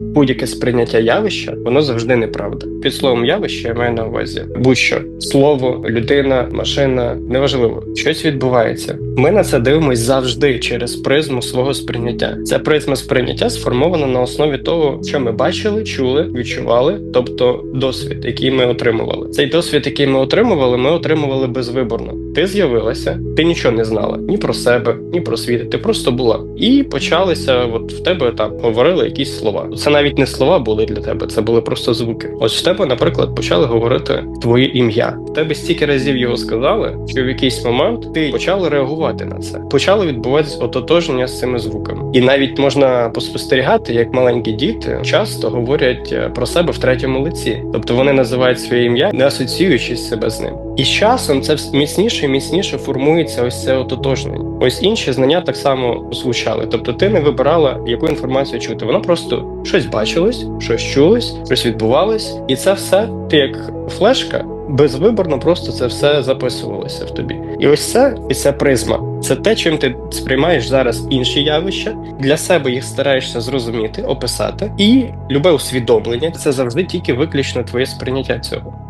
Будь-яке сприйняття явища, воно завжди неправда. Під словом явище я маю на увазі будь-що слово, людина, машина, неважливо, щось відбувається. Ми на це дивимося завжди через призму свого сприйняття. Ця призма сприйняття сформована на основі того, що ми бачили, чули, відчували, тобто досвід, який ми отримували. Цей досвід, який ми отримували, ми отримували безвиборно. Ти з'явилася, ти нічого не знала ні про себе, ні про світ. Ти просто була. І почалися, от в тебе там говорили якісь слова. Це навіть не слова були для тебе, це були просто звуки. Ось в тебе, наприклад, почали говорити твоє ім'я. Тебе стільки разів його сказали, що в якийсь момент ти почала реагувати на це. Почало відбуватися ототожнення з цими звуками. І навіть можна поспостерігати, як маленькі діти часто говорять е, про себе в третьому лиці, тобто вони називають своє ім'я, не асоціюючись себе з ним. І з часом це міцніше і міцніше формується ось це ототожнення. Ось інші знання так само звучали. Тобто ти не вибирала, яку інформацію чути. Воно просто щось бачилось, щось чулось, щось відбувалось, і це все ти як флешка. Безвиборно просто це все записувалося в тобі. І ось це і ця призма. Це те, чим ти сприймаєш зараз інші явища, для себе їх стараєшся зрозуміти, описати, і любе усвідомлення це завжди тільки виключно твоє сприйняття цього.